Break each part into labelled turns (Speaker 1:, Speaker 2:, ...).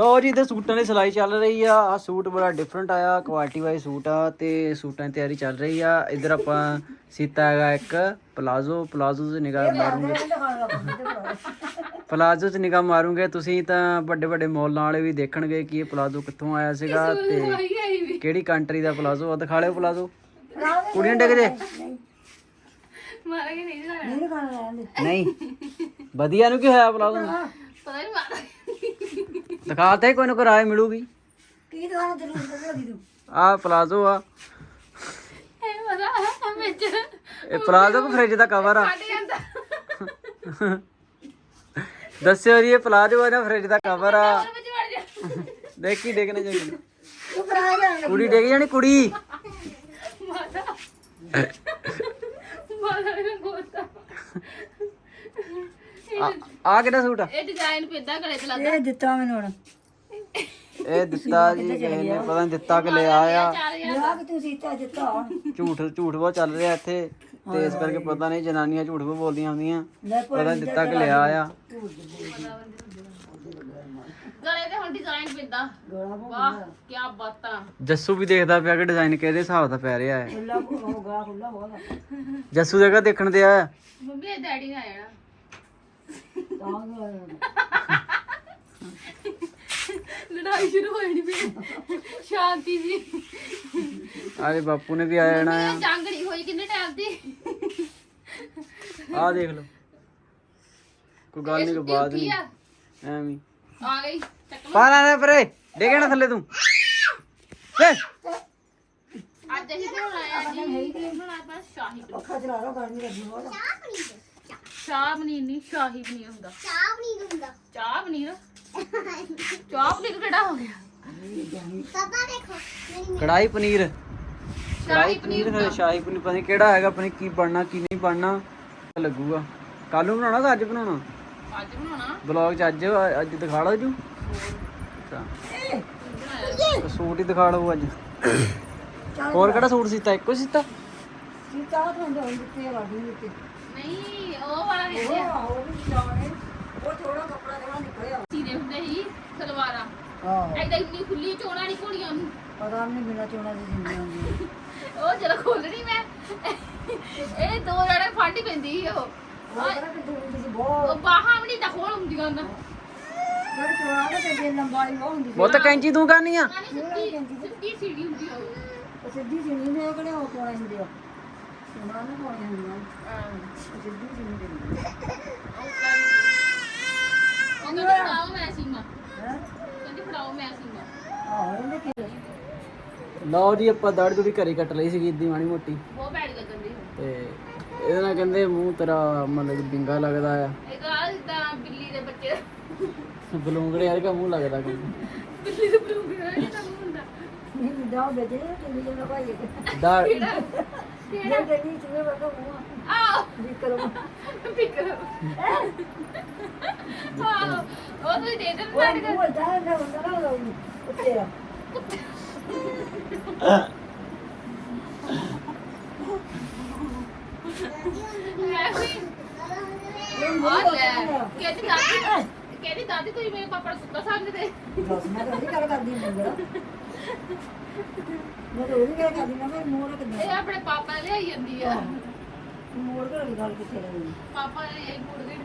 Speaker 1: ਲੋ ਜੀ ਤੇ ਸੂਟਾਂ ਦੀ ਸਿਲਾਈ ਚੱਲ ਰਹੀ ਆ। ਆ ਸੂਟ ਬੜਾ ਡਿਫਰੈਂਟ ਆਇਆ ਕੁਆਲਿਟੀ ਵਾਈਜ਼ ਸੂਟ ਆ ਤੇ ਸੂਟਾਂ ਦੀ ਤਿਆਰੀ ਚੱਲ ਰਹੀ ਆ। ਇਧਰ ਆਪਾਂ ਸੀਤਾ ਹੈਗਾ ਇੱਕ ਪਲਾਜ਼ੋ ਪਲਾਜ਼ੋ 'ਚ ਨਿਗਾਹ ਮਾਰੂਗੇ। ਪਲਾਜ਼ੋ 'ਚ ਨਿਗਾਹ ਮਾਰੂਗੇ ਤੁਸੀਂ ਤਾਂ ਵੱਡੇ ਵੱਡੇ ਮਾਲਾਂ ਵਾਲੇ ਵੀ ਦੇਖਣਗੇ ਕਿ ਇਹ ਪਲਾਜ਼ੋ ਕਿੱਥੋਂ ਆਇਆ ਸੀਗਾ ਤੇ ਕਿਹੜੀ ਕੰਟਰੀ ਦਾ ਪਲਾਜ਼ੋ ਆ ਦਿਖਾ ਲਿਓ ਪਲਾਜ਼ੋ ਕੁੜੀਆਂ ਡਿੱਗ ਜੇ।
Speaker 2: ਮਾਰਾਂਗੇ ਨਹੀਂ
Speaker 3: ਨਹੀਂ।
Speaker 1: ਵਧੀਆ ਨੂੰ ਕੀ ਹੋਇਆ ਪਲਾਜ਼ੋ?
Speaker 2: ਪਤਾ ਨਹੀਂ ਮਾਰਾਂਗੇ।
Speaker 1: ਦਿਖਾ ਤੇ ਕੋਈ ਨਾ ਕੋਈ ਰਾਏ ਮਿਲੂਗੀ।
Speaker 3: ਕੀ ਦੁਕਾਨ ਤੇ ਰੂੰ ਦੀ ਤੂੰ।
Speaker 1: ਆ ਪਲਾਜ਼ੋ ਆ।
Speaker 2: ਇਹ ਮਜ਼ਾ ਆ ਵਿੱਚ।
Speaker 1: ਇਹ ਪਲਾਜ਼ੋ ਕੋ ਫ੍ਰਿਜ ਦਾ ਕਵਰ ਆ?
Speaker 2: ਜਾਂਦਾ
Speaker 1: ਦੱਸਿਓ ਜੀ ਇਹ ਪਲਾਜ਼ੋ ਆ ਨਾ ਫ੍ਰਿਜ ਦਾ ਕਵਰ ਆ? ਦੇਖੀ ਡਿੱਗਣੇ ਚਾਹੀਦੀ
Speaker 3: ਤੂੰ ਕਰਾ ਜਾ
Speaker 1: ਕੁੜੀ ਡਿੱਗ ਜਾਣੀ ਕੁੜੀ।
Speaker 2: ਮਾਤਾ। ਮਾਤਾ
Speaker 1: ਆ- ਆ ਕਿਹੜਾ ਸੂਟ ਆ?
Speaker 2: ਇਹ ਡਿਜ਼ਾਈਨ ਪੈਦਾ ਕਰੇ ਤੇ ਲੱਗਦਾ।
Speaker 3: ਇਹ ਦਿੱਤਾ ਮੈਨੂੰ ਹੁਣ।
Speaker 1: ਇਹ ਦਿੱਤਾ ਜੀ ਕਿਸੇ ਨੇ ਪਤਾ ਨਹੀਂ ਦਿੱਤਾ ਕਿ ਲਿਆ ਆ।
Speaker 3: ਲਿਆ ਕਿ ਤੂੰ ਸੀਤਾ ਦਿੱਤਾ ਹੁਣ।
Speaker 1: ਝੂਠ ਝੂਠ ਬਹੁਤ ਚੱਲ ਰਿਹਾ ਇੱਥੇ। ਤੇ ਇਸ ਕਰਕੇ ਪਤਾ ਨਹੀਂ ਜਨਾਨੀਆਂ ਝੂਠ ਬਹੁਤ ਬੋਲਦੀਆਂ ਹੁੰਦੀਆਂ। ਪਤਾ ਨਹੀਂ ਦਿੱਤਾ ਕਿ ਲਿਆ ਆ।
Speaker 2: ਗਲੇ ਤੇ ਹੁਣ ਡਿਜ਼ਾਈਨ ਪੈਂਦਾ।
Speaker 3: ਗੋਲਾ
Speaker 2: ਵਾਹ ਕੀ ਬਾਤਾਂ।
Speaker 1: ਜੱਸੂ ਵੀ ਦੇਖਦਾ ਪਿਆ ਕਿ ਡਿਜ਼ਾਈਨ ਕਿਹਦੇ ਹਿਸਾਬ ਦਾ ਪੈ ਰਿਹਾ ਹੈ।
Speaker 3: ਖੁੱਲਾ ਖੁੱਲਾ
Speaker 1: ਜੱਸੂ ਜਗ੍ਹਾ ਦੇਖਣ ਤੇ ਆ
Speaker 2: ਮੰਮੀ ਇਹ ਡੈਡੀ ਨੇ ਆ ਜਾਣਾ
Speaker 3: ਤਾਂ
Speaker 2: ਲੜਾਈ ਸ਼ੁਰੂ ਹੋ ਜਾਣੀ ਫਿਰ ਸ਼ਾਂਤੀ ਜੀ।
Speaker 1: ਆਰੇ ਬਾਪੂ ਨੇ ਵੀ ਆ ਜਾਣਾ ਆ।
Speaker 2: ਇਹ ਜੰਗ ਨਹੀਂ ਹੋਈ ਕਿੰਨੇ ਟਾਈਮ ਦੀ?
Speaker 1: ਆ ਦੇਖ ਲਓ। ਕੋਈ ਗੱਲ ਨਹੀਂ ਕੋਈ ਬਾਤ ਨਹੀਂ ਐਵੇਂ।
Speaker 2: ਆ ਗਈ ਚੱਕ
Speaker 1: ਪਾ ਲੈ ਨਾ ਪਰੇ ਡਿੱਗੇ ਨਾ ਥੱਲੇ ਤੂੰ।
Speaker 2: ਅੱਜ ਅਸੀਂ ਬਣਾਇਆ ਜੀ। ਬਣਾਇਆ ਸ਼ਾਹੀ ਪਨੀਰ।
Speaker 3: ਰੋ
Speaker 2: ਚਾਹ ਪਨੀਰ ਨਹੀਂ ਸ਼ਾਹੀ ਪਨੀਰ ਹੁੰਦਾ। ਚਾਹ ਪਨੀਰ ਹੁੰਦਾ। ਚਾਹ ਪਨੀਰ? ਚਾਹ ਪਨੀਰ ਕਿਹੜਾ ਹੋ ਗਿਆ?
Speaker 1: ਕੜਾਈ ਪਨੀਰ।
Speaker 2: ਸ਼ਾਹੀ
Speaker 1: ਕੜਾਈ
Speaker 2: ਪਨੀਰ
Speaker 1: ਪਨੀਰ ਫਿਰ ਸ਼ਾਹੀ ਪਨੀਰ ਪਤਾ ਨੀ ਕਿਹੜਾ ਹੈਗਾ ਪਤਾ ਨੀ ਕੀ ਬਣਨਾ ਕੀ ਨਹੀਂ ਬਣਨਾ ਲੱਗੂਗਾ। ਕੱਲ ਨੂੰ ਬਣਾਉਣਾ ਕਿ ਅੱਜ ਬਣਾਉਣਾ?
Speaker 2: ਅੱਜ ਬਣਾਉਣਾ।
Speaker 1: ਬਲੌਗ ਚ ਅੱਜ ਅੱਜ ਦਿਖਾ ਲਓ ਜੂ। ਅੱਛਾ। ਸੂਟ ਹੀ ਦਿਖਾ ਲਓ ਅੱਜ। ਹੋਰ ਕਿਹੜਾ ਸੂਟ ਸੀਤਾ? ਇੱਕੋ ਹੀ ਸੀਤਾ?
Speaker 3: ਸੀਤਾ ਤੋਂ ਹੁੰਦੇ ਹੁਣ ਦਿੱਤੇ ਆ ਵਾਢੀ ਦਿੱਤੇ।
Speaker 2: ਨਹੀਂ ਉਹ ਵਾਲਾ
Speaker 3: ਉਹ
Speaker 2: ਨਹੀਂ
Speaker 3: ਉਹ ਵੀ ਜਾਣੇ। ਉਹ ਥੋੜਾ ਕੱਪੜਾ ਥੋੜਾ ਨਿਕਲਿਆ।
Speaker 2: ਸੀਰੇ ਹੁੰਦੇ ਸੀ ਸਲਵਾਰਾਂ।
Speaker 3: ਹਾਂ
Speaker 2: ਐਦਾਂ ਇੰਨੀ ਖੁੱਲੀ ਚੋਣਾ ਨਹੀਂ ਘੋੜੀਆਂ ਨੂੰ।
Speaker 3: ਪਤਾ ਨਹੀਂ ਬਿਨਾ ਚੋਣਾ ਦੀ ਜਿੰਦੀ ਹੁੰਦੀ
Speaker 2: ਉਹ ਜਦੋਂ ਖੋਲਣੀ ਮੈਂ। ਇਹ ਦੋ ਜਣੇ ਫਾਂਟੀ ਪੈਂਦੀ ਸੀ ਉਹ।
Speaker 3: ਉਹ ਕਹਿੰਦਾ ਕਿ ਤੂੰ ਤੁਸੀਂ ਬਹੁਤ
Speaker 2: ਉਹ ਬਾਹਾਂ ਵੀ ਨਹੀਂ ਤਾਂ ਖੋਲ ਹੁੰਦੀਆਂ ਉਹਨਾਂ
Speaker 3: ਬੜੀ ਚੋਣਾ ਤੇ ਜੇ ਲੰਬਾਈ ਉਹ ਹੁੰਦੀ ਸੀ।
Speaker 1: ਉਹ ਤਾਂ ਕੈਂਚੀ ਤੂੰ ਕਰਨੀ ਆ
Speaker 2: ਨਾਲੇ ਸਿੱਧੀ ਸਿੱਧੀ ਸੀੜੀ ਹੁੰਦੀ ਆ ਉਹ।
Speaker 3: ਉਹ ਸਿੱਧੀ ਸੀ ਨਹੀਂ ਦੇ ਕਿਹੜੇ ਉਹ ਪਾਉਣੇ ਹੁੰਦੇ ਆ। ਚੋਣਾ ਨਾ ਪਾਉਣੇ ਹੁੰਦੀਆਂ ਉਹ ਸਿੱਧੀ ਸੀ ਨਹੀਂ ਦਿੰਦੀ
Speaker 2: ਉਹ ਕਹਿੰਦੀ ਫੜਾਓ ਮੈਂ ਸੀਮਾ
Speaker 3: ਹੈ
Speaker 2: ਕਹਿੰਦੀ ਫੜਾਓ ਮੈਂ ਸੀਮਾ
Speaker 3: ਆਹੋ ਇਹਨੇ ਕੀ
Speaker 1: ਲਓ ਜੀ ਆਪਾਂ ਦਾੜੀ ਦੂੜੀ ਘਰੇ ਕੱਟ ਲਈ ਸੀਗੀ ਇੱਦੀ ਮਾੜੀ ਮੋਟੀ।
Speaker 2: ਬਹੁਤ ਬੈਡ ਲੱਗਣ ਦੀ
Speaker 1: ਤੇ ਇਹਦੇ ਨਾਲ ਕਹਿੰਦੇ ਮੂੰਹ ਤੇਰਾ ਮਤਲਬ ਬਿੰਗਾ ਲੱਗਦਾ ਆ।
Speaker 2: ਇਹ ਗੱਲ ਜਿੱਦਾਂ ਬਿੱਲੀ ਦੇ ਬੱਚੇ
Speaker 1: ਬਲੂੰਗੜੇ ਵਰਗਾ ਮੂੰਹ ਲੱਗਦਾ ਕਹਿੰਦੇ।
Speaker 2: ਬਿੱਲੀ ਦੇ ਬਲੂੰਗੜੇ ਦਾ ਜਿੱਦਾਂ ਮੂੰਹ ਹੁੰਦਾ।
Speaker 3: ਨਹੀਂ ਜਾਓ ਬੇਟੇ ਕਿੰਨੀ ਜਗ੍ਹਾ ਭਾਈ
Speaker 1: ਦਾ
Speaker 3: ਇਹ ਕਹਿੰਦੀ ਚੂਹੇ ਵਰਗਾ ਮੂੰਹ
Speaker 2: ਆਹ
Speaker 3: ਵੀ ਕਰੋ
Speaker 2: ਫਿਕਰ ਆਹ ਉਹ ਤੁਸੀਂ ਦੇ ਦੇ
Speaker 3: ਉਹ
Speaker 2: ਬੈਡ
Speaker 3: ਮੂੰਹ ਦਾ ਨਾ ਹੁੰਦਾ ਨਾ ਉਹ ਉੱਤੇ ਆ
Speaker 2: ਮੈਂ ਵੀ ਆ ਲੈ ਕਹਿੰਦੀ ਦਾਦੀ ਕਹਿੰਦੀ ਦਾਦੀ ਤੁਸੀਂ ਮੇਰੇ ਪਾਪਾ ਨੂੰ ਸੁੱਤਾ ਸਮਝਦੇ?
Speaker 3: ਬਸ ਮੈਂ ਤਾਂ ਉਹਦੀ ਗੱਲ ਕਰਦੀ ਮੈਂ ਤਾਂ ਉਹਦੀ ਗੱਲ ਕਰਦੀ ਨਾ ਮੈਂ ਮੋੜ
Speaker 2: ਇਹ
Speaker 3: ਕਿੱਦਾਂ
Speaker 2: ਆਪਣੇ ਪਾਪਾ ਨੇ ਲਿਆਈ ਜਾਂਦੀ ਆ।
Speaker 3: ਮੋੜ ਕੇ ਵਾਲੀ ਗੱਲ ਕਿੱਥੇ ਰਹੀ
Speaker 2: ਪਾਪਾ ਨੇ ਇਹ ਮੋੜ ਗੇੜ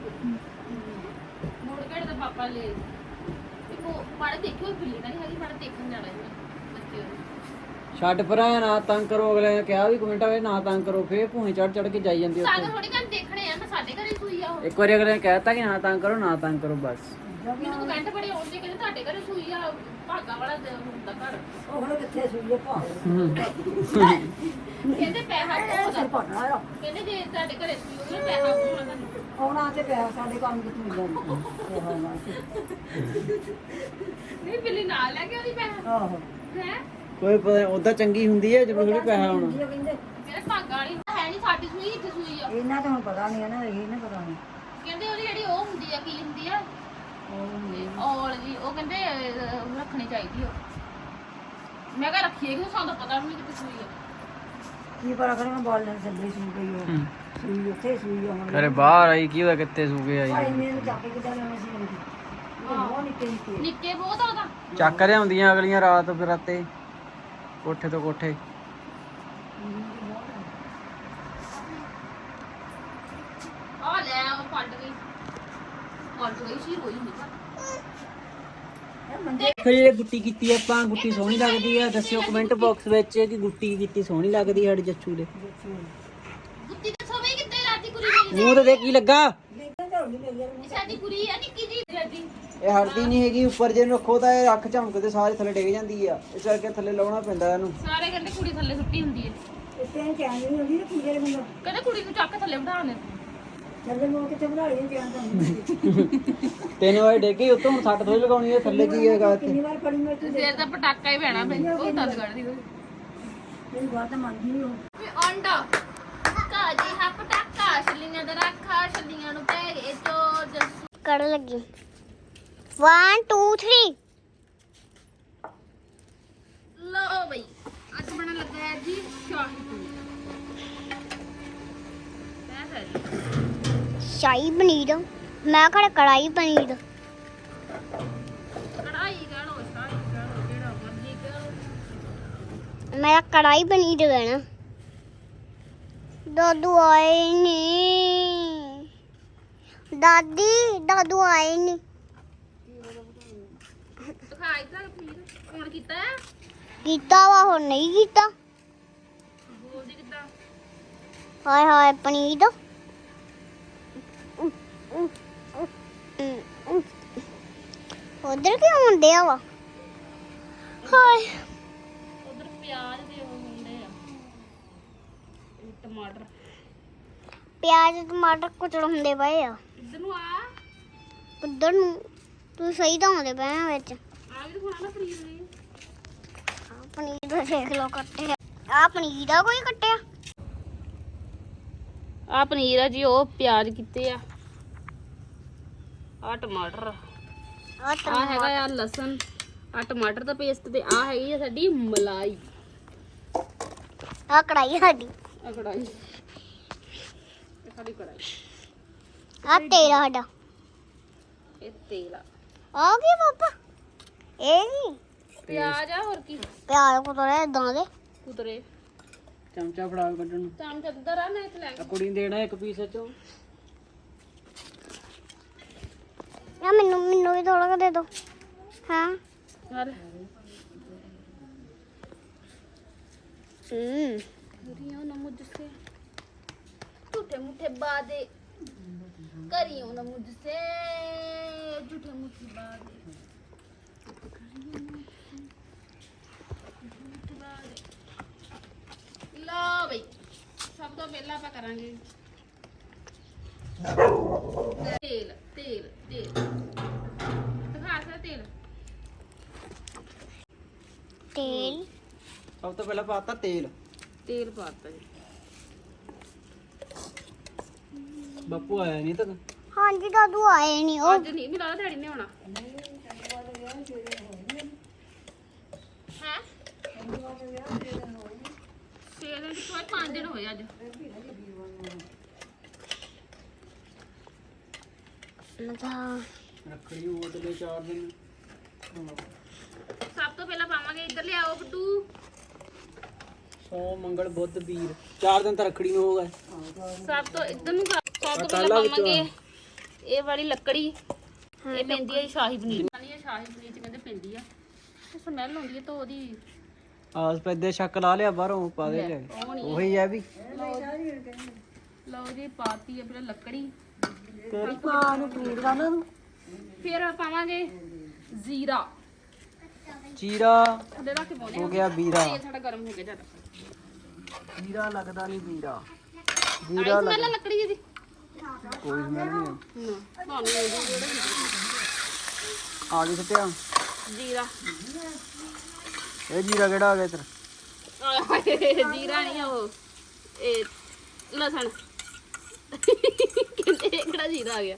Speaker 2: ਮੋੜ ਗੇੜ ਦਾ ਪਾਪਾ ਲੈ ਇਹ ਮਾੜੇ ਦੇਖਿਓ ਬਿੱਲੀ ਤਾਂ ਨਹੀਂ ਹੈਗੀ ਮਾੜੇ ਦੇਖਣ ਜਾਣਾ ਇਹਨੇ ਬੱਚੇ ਨੂੰ।
Speaker 1: ਛੱਡ ਪਰਾਂ ਨਾ ਤੰਗ ਕਰੋ ਅਗਲੇ ਨੇ ਕਿਹਾ ਵੀ ਕਮੈਂਟਾਂ ਵਿੱਚ ਨਾ ਤੰਗ ਕਰੋ ਫੇਰ ਭੂਹੇ ਚੜ ਚੜ ਕੇ ਜਾਈ ਜਾਂਦੀ
Speaker 2: ਥੋੜੀ ਸਾਡੇ ਘਰੇ ਸੂਈ ਆ ਉਹ
Speaker 1: ਇੱਕ ਵਾਰੀ ਅਗਲੇ ਨੇ ਕਹਿਤਾ ਕਿ ਨਾ ਤੰਗ ਕਰੋ ਨਾ ਤੰਗ ਕਰੋ ਬਸ।
Speaker 2: ਮੈਨੂੰ ਕਮੈਂਟ ਬੜੇ ਆਉਂਦੇ ਕਹਿੰਦੇ ਤੁਹਾਡੇ ਘਰੇ ਸੂਈ ਆ ਭਾਗਾ ਵਾਲਾ ਦ- ਹੁੰਦਾ ਘਰ।
Speaker 3: ਉਹ ਹੁਣ ਕਿੱਥੇ ਸੂਈਏ ਭਾਅ
Speaker 2: ਕਹਿੰਦੇ ਪੈਸਾ ਬਹੁਤ
Speaker 3: ਸਿਰ
Speaker 2: ਆ?
Speaker 3: ਪੜਨਾ ਆ।
Speaker 2: ਕਹਿੰਦੇ ਜੇ ਤੁਹਾਡੇ ਘਰੇ ਸੂਈ ਹੋਵੇ ਨਾ ਪੈਸਾ ਬਹੁਤ ਆ ਤੁਹਾਨੂੰ?
Speaker 3: ਆਉਣਾ ਤੇ ਪਿਆ ਸਾਡੇ ਕੰਮ ਕਿੱਥੇ ਮਿਲ ਜਾਂਦਾ ਹਾਂ
Speaker 2: ਨਹੀਂ ਬਿੱਲੀ ਨਾਲ ਲੈ ਕੇ ਉਹਦੀ ਪੈਸਾ?
Speaker 3: ਆਹੋ।
Speaker 2: ਹੈ?
Speaker 1: ਕੋਈ ਪਤਾ ਉਦਾਂ ਚੰਗੀ ਹੁੰਦੀ ਹੈ ਜਦੋਂ ਥੋੜੀ ਪੈਸਾ ਹੋਣਾ
Speaker 3: ਇਹ ਕਹਿੰਦੇ।
Speaker 2: ਮੇਰੇ ਭਾਗਾ ਵਾਲੀ ਹੈ ਨਹੀਂ ਸਾਡੀ ਸੂਈ ਇੱਥੇ ਸੂਈ ਆ?
Speaker 3: ਇਹਨਾਂ ਤਾਂ ਹੁਣ ਪਤਾ ਨਹੀਂ ਹੈ ਨਾ ਇਹ ਨਾ ਪਤਾ ਨਹੀਂ
Speaker 2: ਕਹਿੰਦੇ ਉਹਦੀ ਜਿਹੜੀ ਉਹ ਹੁੰਦੀ ਆ ਕੀ ਹੁੰਦੀ ਆ?
Speaker 3: ਉਹ
Speaker 2: ਔਲ ਜੀ ਉਹ ਕਹਿੰਦੇ ਅਹ, ਰੱਖਣੀ ਚਾਹੀਦੀ ਉਹ ਮੈਂ ਕਿਹਾ ਰੱਖੀਏ ਕਿ ਸਾਨੂੰ ਤਾਂ ਪਤਾ ਵੀ ਨਹੀਂ ਕਿੱਥੇ ਸੂਈ ਆ।
Speaker 3: ਕੀ ਪਤਾ ਕਰਾਂ ਬਾਲ ਨਾਲ ਚੱਲੀ ਸੂਈ ਗਈ ਉਹ ਸੂਈ ਉੱਥੇ ਸੂਈ ਆ ਹੁਣ
Speaker 1: ਅਰੇ ਬਾਹਰ ਆਈ ਕੀ ਹੋਇਆ ਕਿੱਥੇ ਸੂਗੇ ਆਈ
Speaker 3: ਭਾਈ ਮੈਨੂੰ ਚੱਕ ਕੇ ਕਿਦਾਂ ਲੈਣਾ ਸੀ ਉਹਨੂੰ ਬਹੁਤ ਨਿੱਕੇ ਨਿੱਕੇ
Speaker 2: ਨਿੱਕੇ ਬਹੁਤ ਆ ਉਹਦਾ।
Speaker 1: ਚੱਕ ਲਿਆਉਂਦੀਆਂ ਅਗਲੀਆਂ ਰਾਤ ਬਰਾਤੇ ਕੋਠੇ ਤੋਂ ਕੋਠੇ
Speaker 2: ਆ ਲੈ ਉਹ ਪਲਟ ਗਈ ਗਈ ਸੀ ਹੋਈ ਨਹੀਂ
Speaker 3: ਇਹ ਮੰਦੇ
Speaker 1: ਦੇਖੋ ਜਿਹੜੇ ਗੁੱਟੀ ਕੀਤੀ ਆਪਾਂ ਗੁੱਟੀ ਸੋਹਣੀ ਲੱਗਦੀ ਆ। ਦੱਸਿਓ ਕਮੈਂਟ ਬਾਕਸ ਵਿੱਚ ਕਿ ਗੁੱਟੀ ਕੀਤੀ ਸੋਹਣੀ ਲੱਗਦੀ ਸਾਡੇ ਜੱਚੂ ਦੇ।
Speaker 2: ਗੁੱਤੀ ਤਾਂ ਸੋਵੇ ਕਿੱਤੇ ਰਾਤੀ ਕੁੜੀ ਮੇਰੀ
Speaker 1: ਮੂੰਹ ਤੇ ਦੇਖ ਕੀ ਲੱਗਾ?
Speaker 2: ਇਹ ਸਾਡੀ ਕੁੜੀ ਆ ਨਿੱਕੀ ਜੀ ਰਾਤੀ
Speaker 1: ਇਹ ਹਟਦੀ ਨਹੀਂ ਹੈਗੀ ਉੱਪਰ ਜੇ ਨੂੰ ਰੱਖੋ ਤਾਂ ਇਹ ਰੱਖ ਝਮਕ ਤੇ ਸਾਰੇ ਥੱਲੇ ਡਿੱਗ ਜਾਂਦੀ ਆ। ਇਸ ਕਰਕੇ ਥੱਲੇ ਲਾਉਣਾ ਪੈਂਦਾ ਇਹਨੂੰ।
Speaker 2: ਸਾਰੇ ਕਹਿੰਦੇ ਕੁੜੀ ਥੱਲੇ ਸੁੱਟੀ ਹੁੰਦੀ ਹੈ ਕਹਿੰਦੇ ਕੁੜੀ ਨੂੰ ਚੱਕ ਥੱਲੇ ਬਿਠਾ ਦੇ।
Speaker 3: ਚੱਲੇ ਮੋੜ ਕੇ ਚਬੜਾ ਲਈ ਚੈਨ ਤਾਂ ਹੁੰਦੀ
Speaker 1: ਤਿੰਨ ਵਾਰ ਡਿੱਗੀ ਉੱਤੋਂ ਹੁਣ ਸੱਟ ਥੋੜੀ ਲਗਾਉਣੀ ਹੈ ਥੱਲੇ ਕੀ ਹੈਗਾ ਇੱਥੇ?
Speaker 3: ਕਿੰਨੀ ਵਾਰ ਪੜੀ ਮੈਂ ਤੂੰ
Speaker 2: ਫੇਰ ਤਾਂ ਪਟਾਕਾ ਹੀ ਪੈਣਾ ਬਈ ਉਹ ਦੰਦ ਕੱਢਦੀ ਉਹ
Speaker 3: ਮੇਰੀ ਬਾਤ ਤਾਂ ਮੰਨਦੀ ਨਹੀਂ ਉਹ।
Speaker 2: ਵੀ ਆਂਡਾ ਕਾਜੀ ਹਾ ਪਟਾਕਾ ਛਲੀਆਂ ਦਾ ਰੱਖਾ ਛਲੀਆਂ ਨੂੰ ਪੈ ਗਏ ਚੋ ਜੱਸੂ
Speaker 4: ਕਰ ਲੱਗੀ। 1 2 3
Speaker 2: ਲਓ ਬਈ ਅੱਜ ਬਣਾ ਲੱਗਾ ਹੈ ਜੀ ਸ਼ਾਹੀ ਪਨੀਰ ਮੈਂ ਸਰ
Speaker 4: ਸ਼ਾਹੀ ਪਨੀਰ ਮੈਂ ਕਰ ਕੜਾਈ ਪਨੀਰ।
Speaker 2: ਕੜਾਈ ਗਾਣੋ ਸ਼ਾਹੀ ਗਾਣੋ ਜਿਹੜਾ ਮਰਜ਼ੀ ਕਰੋ
Speaker 4: ਮੇਰਾ ਕੜਾਈ ਪਨੀਰ ਕਹਿਣਾ। ਦਾਦੂ ਆਏ ਨਹੀਂ ਦਾਦੀ ਦਾਦੂ ਆਏ ਨਹੀਂ
Speaker 2: ਪਨੀਰ ਕੌਣ ਕੀਤਾ
Speaker 4: ਵਾ ਹੁਣ ਨਹੀਂ ਕੀਤਾ।
Speaker 2: ਬੋਲਦੀ ਕਿੱਦਾਂ?
Speaker 4: ਹਾਏ ਹਾਏ ਪਨੀਰ। ਉਧਰ ਕਿਉਂ ਹੁੰਦੇ ਆ ਵਾ? ਹਾਏ।
Speaker 2: ਉਧਰ ਪਿਆਜ਼ ਦੇ ਉਹ ਹੁੰਦੇ ਆ। ਇਹ ਟਮਾਟਰ।
Speaker 4: ਪਿਆਜ਼ ਟਮਾਟਰ ਕੁਚੜ ਹੁੰਦੇ ਪਏ ਆ।
Speaker 2: ਇੱਧਰ ਨੂੰ ਆ।
Speaker 4: ਉਧਰ ਨੂੰ ਤੂੰ ਸਹੀ ਤਾਂ ਹੁੰਦੇ ਪਏ ਆ ਵਿੱਚ।
Speaker 2: ਆ ਵੀ ਦਿਖਾਉਣਾ ਨਾ ਪਨੀਰ ਨੇ
Speaker 4: ਆਹ ਪਨੀਰ ਦਾ ਦੇਖ ਲਓ ਕੱਟਿਆ। ਆ ਪਨੀਰ ਦਾ ਕੋਈ ਕੱਟਿਆ?
Speaker 2: ਆ ਪਨੀਰ ਆ ਜੀ ਉਹ ਪਿਆਜ਼ ਕੀਤੇ ਆ। ਆ ਟਮਾਟਰ।
Speaker 4: ਆ
Speaker 2: ਆ ਹੈਗਾ ਆ ਲਸਣ। ਆ ਟਮਾਟਰ ਦਾ ਪੇਸਟ ਤੇ ਆ ਹੈਗੀ ਆ ਸਾਡੀ ਮਲਾਈ।
Speaker 4: ਆ ਕੜਾਈ ਸਾਡੀ।
Speaker 2: ਆ ਕੜਾਈ ਇਹ ਸਾਡੀ ਕੜਾਈ
Speaker 4: ਆ ਤੇਲ ਸਾਡਾ।
Speaker 2: ਇਹ ਤੇਲ ਆ।
Speaker 4: ਆ ਕੀ ਪਾਪਾ। ਇਹ ਕੀ
Speaker 2: ਪਿਆਜ਼ ਆ ਹੋਰ ਕੀ?
Speaker 4: ਪਿਆਜ਼ ਕੁਤਰੇ ਇਦਾਂ ਦੇ।
Speaker 2: ਕੁਤਰੇ।
Speaker 1: ਚਮਚਾ ਫੜਾ ਕੇ ਕੱਢਣ ਨੂੰ।
Speaker 2: ਚਮਚ ਅੰਦਰ ਆ ਮੈਂ ਇੱਥੇ ਲੈ
Speaker 1: ਆ ਕੁੜੀ ਨੂੰ ਦੇਣਾ ਇੱਕ ਪੀਸ ਚੋਂ
Speaker 4: ਆ ਮੈਨੂੰ ਮੈਨੂੰ ਵੀ ਥੋੜਾ ਕੁ ਦੇ ਦਿਓ ਹਾਂ
Speaker 2: ਹਰ
Speaker 4: ਹੂੰ
Speaker 2: ਰਿਓ ਨਾ ਮੁਝਸੇ ਝੂਠੇ ਮੁੱਠੇ ਬਾਦੇ ਕਰਿਓ ਨਾ ਮੁਝਸੇ ਝੂਠੇ ਮੁੱਠੇ ਬਾਦੇ ਲਾ ਬਈ ਸਭ ਤੋਂ ਪਹਿਲਾਂ ਆਪਾਂ ਕਰਾਂਗੇ ਤੇਲ ਤੇਲ ਤੇਲ। ਦਿਖਾ ਸਾ ਤੇਲ।
Speaker 4: ਤੇਲ।
Speaker 1: ਸਭ ਤੋਂ ਪਹਿਲਾਂ ਪਾਤਾ ਤੇਲ।
Speaker 2: ਤੇਲ ਪਾਤਾ ਜੀ।
Speaker 1: ਬਾਪੂ ਆਇਆ ਨਹੀਂ ਤੱਕ?
Speaker 4: ਹਾਂਜੀ ਦਾਦੂ ਆਏ ਨਹੀਂ ਉਹ।
Speaker 2: ਅੱਜ ਨਹੀਂ ਮਿਲਾ ਡੈਡੀ ਨੇ ਆਉਣਾ। ਹੈ? ਛੇ ਦਿਨ ਕਿਥੋਂ ਪੰਜ ਦਿਨ ਹੋਏ ਅੱਜ।
Speaker 4: ਮਤਲਬ
Speaker 1: ਰੱਖੜੀ ਉਹ ਤੇ ਚਾਰ ਦਿਨ।
Speaker 2: ਸਭ ਤੋਂ ਪਹਿਲਾਂ ਪਾਵਾਂਗੇ ਇੱਧਰ ਲਿਆਓ ਬੱਟੂ
Speaker 1: ਸੋ ਮੰਗਲ ਬੁੱਧ ਵੀਰ। ਚਾਰ ਦਿਨ ਤਾਂ ਰੱਖੜੀ ਨੂੰ ਹੋ ਗਏ।
Speaker 2: ਸਭ ਤੋਂ ਇੱਧਰ ਨੂੰ ਕਰ- ਸਭ ਤੋਂ
Speaker 1: ਕਾਲਾ
Speaker 2: ਪਹਿਲਾਂ
Speaker 1: ਵਿੱਚੋਂ
Speaker 2: ਪਾਵਾਂਗੇ ਇਹ ਵਾਲੀ ਲੱਕੜੀ। ਇਹ ਪੈਂਦੀ ਹੈ ਸ਼ਾਹੀ ਪਨੀਰ। ਵਾਲੀ ਇਹ ਸ਼ਾਹੀ ਪਨੀਰ ਚ ਕਹਿੰਦੇ ਪੈਂਦੀ ਆ। ਸਮੈਲ ਆਉਂਦੀ ਹੈ ਤਾਂ ਉਹਦੀ।
Speaker 1: ਆਸ ਪੈਦੇ ਸ਼ੱਕ ਲਾ ਲਿਆ ਬਾਹਰੋਂ ਪਾ ਦੇ ਲੈ
Speaker 2: ਉਹ
Speaker 1: ਹੈ ਵੀ।
Speaker 2: ਲਓ ਜੀ। ਪਾਤੀ ਹੈ ਪਹਿਲਾਂ ਲੱਕੜੀ।
Speaker 3: ਤੇਰੀ ਮਾਂ ਨੂੰ ਪਨੀਰ ਖਾਣਾ ਨੂੰ
Speaker 2: ਫਿਰ ਪਾਵਾਂਗੇ ਜ਼ੀਰਾ।
Speaker 1: ਚੀਰਾ
Speaker 2: ਥੱਲੇ ਰੱਖ ਕੇ ਪਾਉਣੇ
Speaker 1: ਹੋ ਗਿਆ ਵੀਰਾ
Speaker 2: ਇਹ ਸਾਡਾ ਗਰਮ ਹੋ ਗਿਆ ਜਦ
Speaker 1: ਵੀਰਾ ਲੱਗਦਾ ਨਹੀਂ ਵੀਰਾ
Speaker 2: ਆਈ
Speaker 1: ਵੀਰਾ
Speaker 2: ਸਮੈਲ ਆ ਲੱਕੜੀ ਦੀ
Speaker 1: ਕੋਈ ਸਮੈਲ ਨਹੀਂ
Speaker 2: ਨਾ ਤੁਹਾਨੂੰ ਉਹਦੀ ਜਿਹੜਾ
Speaker 1: ਆ। ਗਈ ਸੱਟਿਆ
Speaker 2: ਜੀਰਾ।
Speaker 1: ਇਹ ਜੀਰਾ ਕਿਹੜਾ ਆ ਗਿਆ ਤੇਰਾ
Speaker 2: ਆਏ, ਜੀਰਾ ਨਹੀਂ ਆ ਉਹ। ਇਹ ਲਸਣ। ਇਹ ਕਿਹੜਾ ਜੀਰਾ ਆ ਗਿਆ?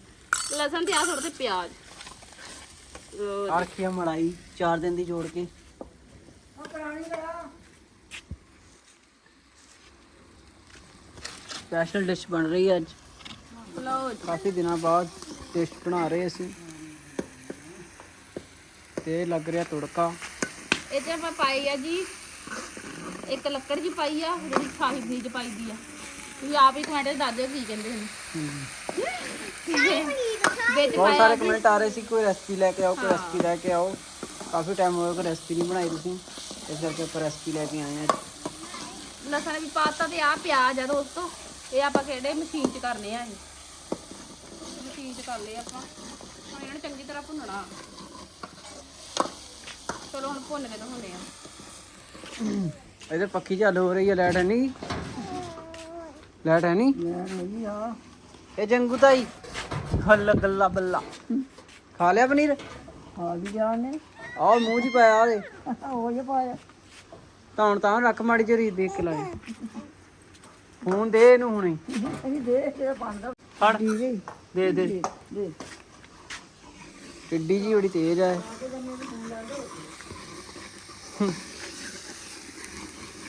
Speaker 2: ਲਸਣ ਤੇ ਆ ਥੋੜਾ ਤੇ ਪਿਆਜ਼। ਉਹ
Speaker 1: ਆਰਖੀਆ ਮਲਾਈ ਚਾਰ ਦਿਨ ਦੀ ਜੋੜ ਕੇ। ਸਪੈਸ਼ਲ ਡਿਸ਼ ਬਣ ਰਹੀ ਹੈ ਅੱਜ।
Speaker 2: ਲਓ
Speaker 1: ਕਾਫੀ ਦਿਨਾਂ ਬਾਅਦ ਟੇਸਟ ਬਣਾ ਰਹੇ ਅਸੀਂ। ਤੇ ਲੱਗ ਰਿਹਾ ਤੁੜਕਾ।
Speaker 2: ਇਹ ਤੇ ਆਪਾਂ ਪਾਈ ਆ ਜੀ। ਇੱਕ ਲੱਕੜ ਜੀ ਪਾਈ ਆ ਜਿਹੜੀ ਸ਼ਾਹੀ ਚ ਪਾਈ ਦੀ ਆ। ਤੁਸੀਂ ਆਪ ਹੀ ਕਮੈਂਟ ਦੱਸ ਦਿਓ ਕੀ ਕਹਿੰਦੇ ਨੇ। ਵਿੱਚ
Speaker 1: ਬਹੁਤ
Speaker 2: ਪਾਇਆ
Speaker 1: ਸਾਰੇ ਕਮੈਂਟ ਆ ਰਹੇ ਸੀ ਕੋਈ ਰੈਸਪੀ ਲੈ ਕੇ ਆਓ ਕੋਈ ਰੈਸਪੀ ਲੈ ਕੇ ਆਓ। ਕਾਫੀ ਟਾਈਮ ਹੋ ਗਿਆ ਕੋਈ ਰੈਸਪੀ ਨਹੀਂ ਬਣਾਈ ਤੁਸੀਂ। ਇਸ ਕਰਕੇ ਆਪਾਂ ਰੈਸਪੀ ਲੈ ਕੇ ਆਏ ਆ
Speaker 2: ਲਸਣ ਵੀ ਪਾਤਾ ਤੇ ਆ ਪਿਆਜ਼ ਆ ਦੋਸਤੋ ਇਹ ਆਪਾਂ ਕਿਹੜੇ ਮਸ਼ੀਨ 'ਚ ਕਰਨੇ ਆ ਇਹ? ਮਸ਼ੀਨ 'ਚ ਕਰ ਲਏ ਆਪਾਂ। ਹੁਣ ਇਹਨਾਂ ਨੂੰ ਚੰਗੀ ਤਰ੍ਹਾਂ ਭੁੰਨਣਾ। ਚਲੋ ਹੁਣ ਭੁੰਨ ਕੇ ਦਿਖਾਉਂਦੇ ਆ
Speaker 1: ਇਹਦੇ ਪੱਖੀ ਚੱਲ ਹੋ ਰਹੀ ਹੈ ਲਾਈਟ ਹੈ ਨਹੀਂ? ਲਾਈਟ ਹੈ ਨਹੀਂ?
Speaker 3: ਯਾਰ ਹੋਈ ਆ।
Speaker 1: ਇਹ ਜੰਗੂ ਤਾਈ। ਹੱਲ ਗੱਲਾ ਬੱਲਾ। ਖਾ ਲਿਆ ਪਨੀਰ?
Speaker 3: ਆ ਵੀ ਜਾਣੇ
Speaker 1: ਆਹ ਮੂੰਹ 'ਚ ਪਾਇਆ ਆਦੇ
Speaker 3: ਹੋ ਜੇ ਪਾਇਆ।
Speaker 1: ਤਾਂ ਹੁਣ ਤਾਂ ਰੱਖ ਮਾੜੀ ਜਿਹੀ ਦੇਖ ਕੇ ਲਾਏ। ਫੋਨ ਦੇ ਇਹਨੂੰ ਹੁਣੇ।
Speaker 3: ਅਸੀਂ ਦੇਖ ਕੇ ਬੰਦਾ
Speaker 1: ਫੜ। ਦੇ ਦੇ।
Speaker 3: ਦੇ
Speaker 1: ਕਿੱਡੀ ਜੀ ਬੜੀ ਤੇਜ਼ ਹੈ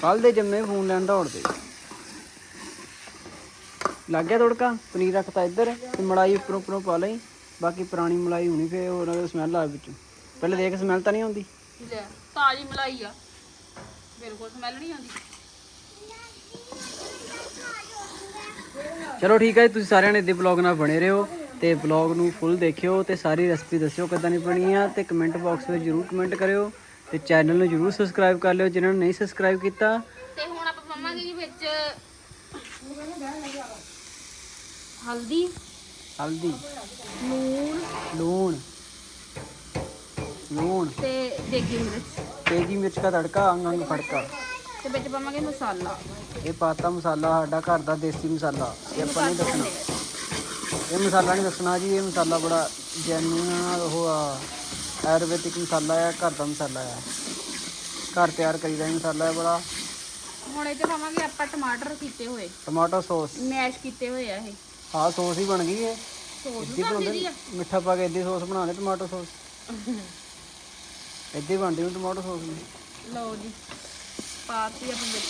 Speaker 1: ਕੱਲ ਦੇ ਜੰਮੇ ਫੋਨ ਲੈਣ ਦੌੜਦੇ ਲੱਗ ਗਿਆ ਤੜਕਾ ਪਨੀਰ ਰੱਖਤਾ ਇੱਧਰ ਤੇ ਮਲਾਈ ਉੱਪਰੋਂ ਉੱਪਰੋਂ ਪਾ ਲਈ ਬਾਕੀ ਪੁਰਾਣੀ ਮਲਾਈ ਹੋਣੀ ਫੇਰ ਉਹਨਾਂ ਦਾ ਸਮੈਲ ਆ ਵਿੱਚੋਂ। ਪਹਿਲੇ ਦੇਖ ਸਮੈਲ ਤਾਂ ਨਹੀਂ ਆਉਂਦੀ?
Speaker 2: ਲੈ ਤਾਜ਼ੀ ਮਲਾਈ ਆ। ਬਿਲਕੁਲ ਸਮੈਲ ਨਹੀਂ ਆਉਂਦੀ।
Speaker 1: ਚਲੋ ਠੀਕ ਹੈ ਜੀ, ਤੁਸੀਂ ਸਾਰਿਆਂ ਨੇ ਇੱਦੇ ਬਲੌਗ ਨਾਲ ਬਣੇ ਰਹੋ ਤੇ ਬਲੌਗ ਨੂੰ ਫੁੱਲ ਦੇਖਿਓ ਤੇ ਸਾਰੀ ਰੈਸਪੀ ਦੱਸਿਓ ਕਿੱਦਾਂ ਦੀ ਬਣੀ ਆ ਤੇ ਕਮੈਂਟ ਬਾਕਸ ਵਿੱਚ ਜਰੂਰ ਕਮੈਂਟ ਕਰਿਓ ਤੇ ਚੈਨਲ ਨੂੰ ਜਰੂਰ ਸਬਸਕ੍ਰਾਈਬ ਕਰ ਲਿਓ ਜਿਨ੍ਹਾਂ ਨੇ ਨਹੀਂ ਸਬਸਕ੍ਰਾਈਬ ਕੀਤਾ।
Speaker 2: ਤੇ ਹੁਣ ਆਪਾਂ ਪਾਵਾਂਗੇ ਜੀ ਵਿੱਚ ਹਲਦੀ
Speaker 1: ਹਲਦੀ।
Speaker 2: ਲੂਣ
Speaker 1: ਲੂਣ। ਲੂਣ।
Speaker 2: ਤੇ ਦੇਗੀ ਮਿਰਚ।
Speaker 1: ਤੇਜੀ ਮਿਰਚ ਦਾ ਤੜਕਾ ਅੰਗ ਅੰਗ ਫੜਕਾ।
Speaker 2: ਤੇ ਵਿੱਚ ਪਾਵਾਂਗੇ ਮਸਾਲਾ।
Speaker 1: ਇਹ ਪਾਤਾ ਮਸਾਲਾ ਸਾਡਾ ਘਰ ਦਾ ਦੇਸੀ ਮਸਾਲਾ। ਇਹ ਆਪਾਂ ਨਹੀਂ ਦੱਸਣਾ। ਇਹ ਮਸਾਲਾ ਨਹੀਂ ਦੱਸਣਾ ਜੀ ਇਹ ਮਸਾਲਾ ਬੜਾ ਜੈਨੂਨ ਉਹ ਆ ਆਯੁਰਵੈਦਿਕ ਮਸਾਲਾ ਹੈ ਘਰ ਦਾ ਮਸਾਲਾ ਹੈ ਘਰ ਤਿਆਰ ਕਰੀਦਾ ਇਹ ਮਸਾਲਾ ਹੈ ਬੜਾ।
Speaker 2: ਹੁਣ ਇਹ 'ਚ ਪਾਵਾਂਗੇ ਆਪਾਂ ਟਮਾਟਰ ਕੀਤੇ ਹੋਏ।
Speaker 1: Tomato sauce.
Speaker 2: ਮੈਸ਼ ਕੀਤੇ ਹੋਏ ਆ ਇਹ।
Speaker 1: ਆਹ ਸੌਸ ਹੀ ਬਣ ਗਈ ਹੈ
Speaker 2: ਸੋਸ
Speaker 1: ਇੱਦੀ ਬਣਾਉਂਦੇ ਨੇ, ਮਿੱਠਾ ਪਾ ਕੇ ਇੱਦੀ ਸੌਸ ਬਣਾਉਂਦੇ ਟਮਾਟੋ ਸੌਸ। ਇੱਦੀ ਬਣਦੀ ਉਹ ਟਮਾਟੋ ਸੌਸ ਨੇ
Speaker 2: ਲਓ ਜੀ ਪਾਤੀ ਆਪਾਂ ਵਿੱਚ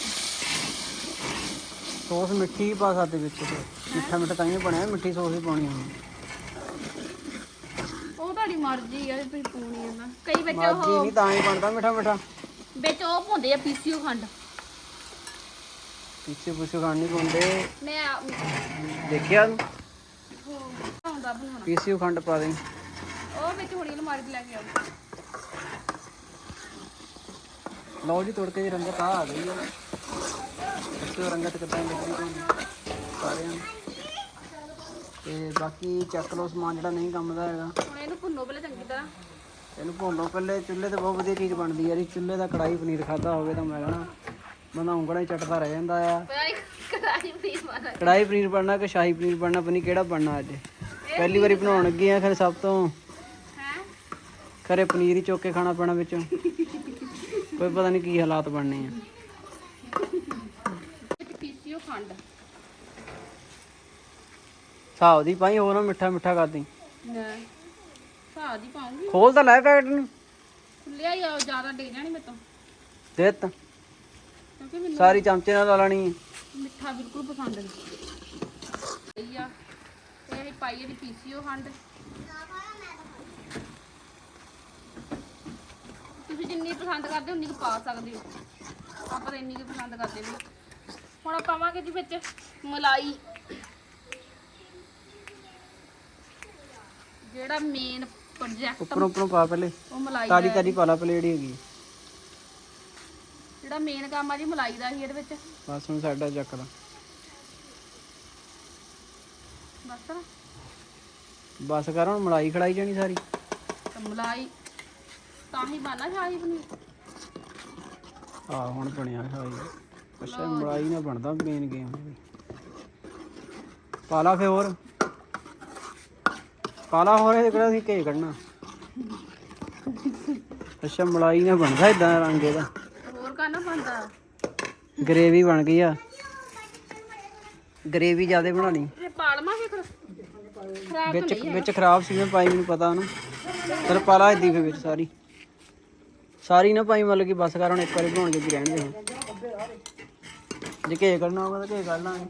Speaker 1: ਸੌਸ ਮਿੱਠੀ ਪਾ ਸਕਦੇ ਵਿੱਚ। ਮਿੱਠਾ ਮਿੱਠਾ ਤਾਂ ਹੀ ਬਣਿਆ ਮਿੱਠੀ ਸੌਸ ਹੀ ਪਾਉਣੀ ਹੁੰਦੀ
Speaker 2: ਉਹ ਤੁਹਾਡੀ ਮਰਜ਼ੀ ਆ ਜੇ ਤੁਸੀਂ ਪਾਉਣੀ ਆ ਨਾ। ਕਈ ਵਿੱਚ ਉਹ
Speaker 1: ਨਹੀਂ ਤਾਂ ਹੀ ਬਣਦਾ ਮਿੱਠਾ ਮਿੱਠਾ।
Speaker 2: ਵਿੱਚ ਉਹ ਪਾਉਂਦੇ ਆ ਪੀਸੀਓ ਖੰਡ।
Speaker 1: ਪਿੱਛੇ ਪੁੱਛੇ ਖਾਣ ਨਹੀਂ ਪਾਉਂਦੇ।
Speaker 2: ਮੈਂ
Speaker 1: ਦੇਖਿਆ
Speaker 2: ਉਹ ਆਉਂਦਾ ਬਣਾਉਣਾ
Speaker 1: ਖੰਡ ਪਾ ਦੇ।
Speaker 2: ਉਹ ਵਿੱਚ ਹੁਣੀ ਅਲਮਾਰੀ 'ਚ ਲੈ ਕੇ ਆਓ
Speaker 1: ਲਓ ਜੀ ਤੜਕੇ ਦੀ ਰੰਗਤ ਆ ਆ ਗਈ ਹੈ ਦੱਸੋ ਰੰਗਤ ਕਿੱਦਾਂ ਦੀ ਲੱਗੀ ਤੁਹਾਨੂੰ? ਸਾਰਿਆਂ ਨੂੰ। ਤੇ ਬਾਕੀ ਚੱਕ ਲਓ ਸਮਾਨ ਜਿਹੜਾ ਨਹੀਂ ਕੰਮ ਦਾ ਹੈਗਾ।
Speaker 2: ਹੁਣ ਇਹਨੂੰ ਭੁੰਨੋ ਪਹਿਲਾਂ ਚੰਗੀ ਤਰ੍ਹਾਂ।
Speaker 1: ਇਹਨੂੰ ਭੁੰਨ ਲਓ ਪਹਿਲੇ। ਚੁੱਲ੍ਹੇ ਤੇ ਬਹੁਤ ਵਧੀਆ ਚੀਜ਼ ਬਣਦੀ ਹੈ ਜੀ। ਚੁੱਲ੍ਹੇ ਦਾ ਕੜਾਈ ਪਨੀਰ ਖਾਦਾ ਹੋਵੇ ਤਾਂ ਮੈਂ ਕਹਣਾ। ਬੰਦਾ ਉਂਗਲਾਂ ਹੀ ਚੱਟਦਾ ਰਹਿ ਜਾਂਦਾ ਆ।
Speaker 2: ਕੜਾਈ ਪਨੀਰ ਮਾਰਾ
Speaker 1: ਕੜਾਈ ਪਨੀਰ ਬਣਨਾ ਕਿ ਸ਼ਾਹੀ ਪਨੀਰ ਬਣਨਾ? ਪਤਾ ਨਹੀਂ ਕਿਹੜਾ ਬਣਨਾ ਅੱਜ। ਪਹਿਲੀ ਵਾਰੀ ਬਣਾਉਣ ਲੱਗੇ ਆ ਖਰੇ ਸਭ ਤੋਂ।
Speaker 2: ਹੈ?
Speaker 1: ਖਰੇ ਪਨੀਰ ਹੀ ਚੁੱਕ ਖਾਣਾ ਪੈਣਾ ਵਿੱਚੋਂ। ਕੋਈ ਪਤਾ ਨਹੀਂ ਕੀ ਹਾਲਾਤ ਬਣਨੇ ਆ।
Speaker 2: ਵਿੱਚ ਪੀਸੀਓ ਖੰਡ
Speaker 1: ਹਿਸਾਬ ਦੀ ਪਾਈ ਹੋਰ ਨਾ ਮਿੱਠਾ ਮਿੱਠਾ ਕਰਦੀ
Speaker 2: ਲੈ ਸਾਦੀ ਪਾਉਂਗੀ।
Speaker 1: ਖੋਲ ਤਾਂ ਲੈ ਪੈਕਟ ਨੂੰ।
Speaker 2: ਖੁੱਲਿਆ ਹੀ ਆ ਜ਼ਿਆਦਾ ਡੇ ਜਾਣੀ ਮੇਰੇ ਤੋਂ।
Speaker 1: ਦੇ ਤਾ
Speaker 2: ਕਿਉਂਕਿ ਮੈਨੂੰ
Speaker 1: ਸਾਰੀ ਚਮਚੇ ਨਾਲ ਲਾ ਲੈਣੀ ਹੈ।
Speaker 2: ਮਿੱਠਾ ਬਿਲਕੁਲ ਪਸੰਦ ਨਹੀਂ। ਸਹੀ ਆ। ਇਹ ਅਸੀਂ ਪਾਈ ਇਹਦੀ ਪੀਸੀਓ ਖੰਡ। ਤੁਸੀਂ ਜਿੰਨੀ ਪਸੰਦ ਕਰਦੇ ਹੋ ਉਨੀ ਕੁ ਪਾ ਸਕਦੇ ਹੋ। ਆਪਾਂ ਤਾਂ ਇੰਨੀ ਕੁ ਪਸੰਦ ਕਰਦੇ ਨੇ ਹੁਣ ਆਪਾਂ ਪਾਵਾਂਗੇ ਜੀ ਵਿੱਚ ਮਲਾਈ। ਜਿਹੜਾ ਮੇਨ ਪ੍ਰੋਜੈਕਟ
Speaker 1: ਉੱਪਰੋਂ ਉੱਪਰੋਂ ਪਾ ਪਹਿਲੇ।
Speaker 2: ਉਹ ਮਲਾਈ
Speaker 1: ਤਾਜੀ
Speaker 2: ਦਾ
Speaker 1: ਤਾਜੀ ਪਾ ਲਾ ਪਲੇਟ ਹੀ ਹੈਗੀ
Speaker 2: ਜਿਹੜਾ ਮੇਨ ਕੰਮ ਆ ਜੀ ਮਲਾਈ ਦਾ ਹੀ ਇਹਦੇ ਵਿੱਚ।
Speaker 1: ਬਸ ਹੁਣ ਸਾਡਾ ਚੱਕ ਲਾ
Speaker 2: ਬਸ ਨਾ।
Speaker 1: ਬਸ ਕਰ ਹੁਣ ਮਲਾਈ ਖੜਾਈ ਜਾਣੀ ਸਾਰੀ।
Speaker 2: ਤੇ ਮਲਾਈ ਤਾਂ ਹੀ ਬਾਨਾ ਸ਼ਾਹੀ ਪਨੀਰ।
Speaker 1: ਆ ਹੁਣ ਬਣਿਆ ਸ਼ਾਹੀ। ਅੱਛਾ ਮਲਾਈ ਨਾਲ ਬਣਦਾ ਮੇਨ ਗੇਮ ਪਾ ਲਾ ਫੇ ਹੋਰ। ਪਾ ਲਾ ਹੋਰ ਇਹ ਕਿਹੜਾ ਸੀ ਘੇ ਕੱਢਣਾ। ਅੱਛਾ ਮਲਾਈ ਨਾਲ ਬਣਦਾ ਇਦਾਂ ਰੰਗ ਇਹਦਾ।
Speaker 2: ਬੰਦਾ
Speaker 1: ਗਰੇਵੀ ਬਣ ਗਈ ਆ। ਗਰੇਵੀ ਜ਼ਿਆਦਾ ਬਣਾਣੀ
Speaker 2: ਇਹ ਪਾਲਮਾ ਵੀ ਖਰਾਬ ਤਾਂ
Speaker 1: ਵਿੱਚ ਵਿੱਚ ਖਰਾਬ ਸੀ ਮੈਂ ਪਾਈ ਮੈਨੂੰ ਪਤਾ ਉਹਨੂੰ। ਚਲ ਪਾ ਲਾ ਇੱਦੀ ਫੇ ਵਿੱਚ ਸਾਰੀ। ਸਾਰੀ ਨਾ ਪਾਈ ਮਤਲਬ ਕਿ ਬਸ ਕਰ ਹੁਣ ਇੱਕ ਵਾਰੀ ਬਣਾਉਣ ਜੋਗੀ ਰਹਿਣ ਦੇ ਹੁਣ। ਜੇ ਘੇ ਕਰਨਾ ਹੋਗਾ ਤਾਂ ਘੇ ਕਰ ਲਾਂਗੇ।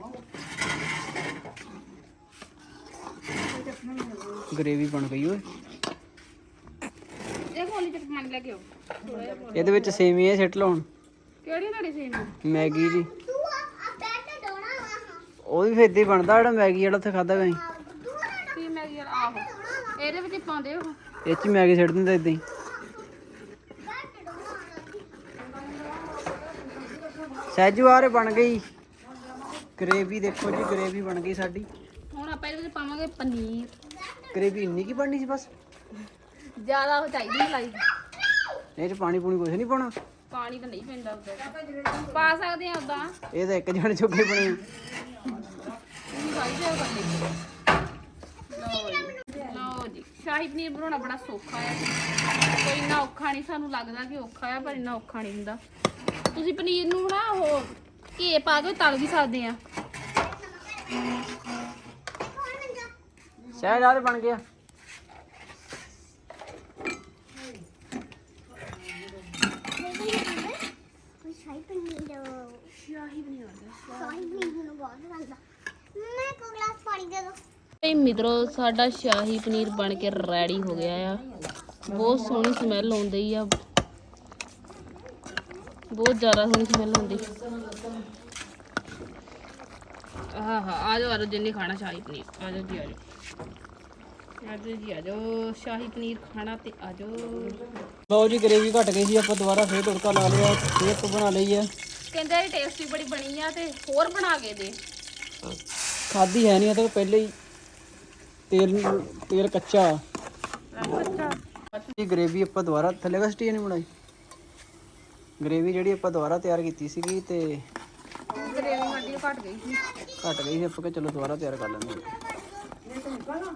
Speaker 1: ਗਰੇਵੀ ਬਣ ਗਈ ਓਏ।
Speaker 2: ਕੇ।
Speaker 1: ਇਹਦੇ ਵਿੱਚ ਸੇਵੀਆਂ ਸਿੱਟ ਲਾਉਣ
Speaker 2: ਕਿਹੜੀ ਤੁਹਾਡੀ ਸੇਵੀ
Speaker 1: ਮੈਗੀ ਜੀ
Speaker 4: ਤੂੰ ਆ ਬੈਠ ਡੋਣਾ ਵਾ
Speaker 1: ਉਹ ਵੀ ਫੇਦੀ ਬਣਦਾ ਜਿਹੜਾ ਮੈਗੀ ਜਿਹੜਾ ਉੱਥੇ ਖਾਦਾ ਗਈ
Speaker 2: ਕੀ ਮੈਂ ਯਾਰ ਆਹੋ। ਇਹਦੇ ਵਿੱਚ ਹੀ ਪਾਉਂਦੇ ਹੋ?
Speaker 1: ਇਹ ਚ ਮੈਗੀ ਦਿੰਦਾ ਇਦਾਂ ਹੀ। ਬਣ ਗਈ। ਗ੍ਰੇਵੀ ਦੇਖੋ ਜੀ ਗ੍ਰੇਵੀ ਬਣ ਗਈ ਸਾਡੀ।
Speaker 2: ਹੁਣ ਆਪਾਂ ਇਹਦੇ ਵਿੱਚ ਪਾਵਾਂਗੇ ਪਨੀਰ।
Speaker 1: ਗ੍ਰੇਵੀ ਇੰਨੀ ਕੀ ਬਣਨੀ ਸੀ ਬਸ?
Speaker 2: ਜ਼ਿਆਦਾ ਉਹ ਚਾਹੀਦੀ ਨਹੀਂ ਲਾਈ।
Speaker 1: ਇਹ ਚ ਪਾਣੀ ਪੂਣੀ ਕੁਝ ਨਹੀਂ ਪਾਉਣਾ।
Speaker 2: ਪਾਣੀ ਤਾਂ ਨਹੀਂ ਪੈਂਦਾ ਉੱਧਰ। ਪਾ ਸਕਦੇ ਆ ਉਦਾਂ
Speaker 1: ਇਹ ਤਾਂ ਇੱਕ ਜਣ ਚੁੱਕੇ ਬਣੇ।
Speaker 2: ਲਓ ਜੀ। ਲਓ ਜੀ। ਸ਼ਾਹੀ ਪਨੀਰ ਬਣਾਉਣਾ ਬੜਾ ਸੌਖਾ ਹੈ ਕੋਈ ਇੰਨਾ ਔਖਾ ਨਹੀਂ ਸਾਨੂੰ ਲੱਗਦਾ ਕਿ ਔਖਾ ਹੈ ਪਰ ਇੰਨਾ ਔਖਾ ਨਹੀਂ ਹੁੰਦਾ। ਤੁਸੀਂ ਪਨੀਰ ਨੂੰ ਨਾ ਉਹ ਘੇ ਪਾ ਕੇ ਤਲ ਵੀ ਸਕਦੇ ਆ।
Speaker 1: ਸਹਿਜ ਆਰੇ ਬਣ ਗਿਆ
Speaker 4: ਸ਼ਾਹੀ ਪਨੀਰ ਸ਼ਾਹੀ ਪਨੀਰ ਸ਼ਾਹੀ ਪਨੀਰ ਮੈਨੂੰ ਬਹੁਤ ਪਸੰਦ ਆ ਮੈਂ ਕੋ ਗਲਾਸ ਪਾਣੀ ਦੇ ਦੋ
Speaker 2: ਤੇ ਮਿੱਤਰੋ, ਸਾਡਾ ਸ਼ਾਹੀ ਪਨੀਰ ਬਣ ਕੇ ਰੈਡੀ ਹੋ ਗਿਆ ਆ। ਬਹੁਤ ਸੋਹਣੀ ਸਮੈਲ ਆਉਂਦੀ ਆ। ਬਹੁਤ ਜ਼ਿਆਦਾ ਸੋਹਣੀ ਸਮੈਲ ਆਉਂਦੀ। ਆਹਾ, ਆ ਜਾਓ ਆ ਜਾਓ, ਜਿੰਨੇ ਖਾਣਾ ਸ਼ਾਹੀ ਪਨੀਰ, ਆ ਜਾਓ ਜੀ, ਆ ਜਾਓ। ਆ ਜਾਓ ਜੀ, ਆ ਜਾਓ, ਸ਼ਾਹੀ ਪਨੀਰ ਖਾਣਾ ਤੇ ਆ ਜਾਓ।
Speaker 1: ਲਓ ਜੀ ਗਰੇਵੀ ਘਟ ਗਈ ਸੀ, ਆਪਾਂ ਦੁਬਾਰਾ ਫੇਰ ਤੜਕਾ ਲਾ ਲਿਆ ਫੇਰ ਤੋਂ ਬਣਾ ਲਈ ਹੈ
Speaker 2: ਕਹਿੰਦੇ ਇਹ ਟੇਸਟੀ ਬੜੀ ਬਣੀ ਆ ਤੇ ਹੋਰ ਬਣਾ ਕੇ ਦੇ।
Speaker 1: ਖਾਦੀ ਹੈ ਨਹੀਂ ਇਹ ਤਾਂ ਪਹਿਲੇ ਹੀ ਤੇਲ ਤੇਲ ਕੱਚਾ। ਇਹ ਗ੍ਰੇਵੀ ਆਪਾਂ ਦੁਬਾਰਾ ਥੱਲੇ ਕਾ ਸਟੀਨ ਨਹੀਂ ਬਣਾਈ? ਗ੍ਰੇਵੀ ਜਿਹੜੀ ਆਪਾਂ ਦੁਬਾਰਾ ਤਿਆਰ ਕੀਤੀ ਸੀਗੀ ਤੇ
Speaker 2: ਗ੍ਰੇਵੀ ਸਾਡੀ ਘਟ ਗਈ ਸੀ
Speaker 1: ਘਟ ਗਈ ਸੀ ਆਪਾਂ ਕਿ ਚਲੋ ਦੁਬਾਰਾ ਤਿਆਰ ਕਰ ਲੈਂਦੇ ਹਾਂ।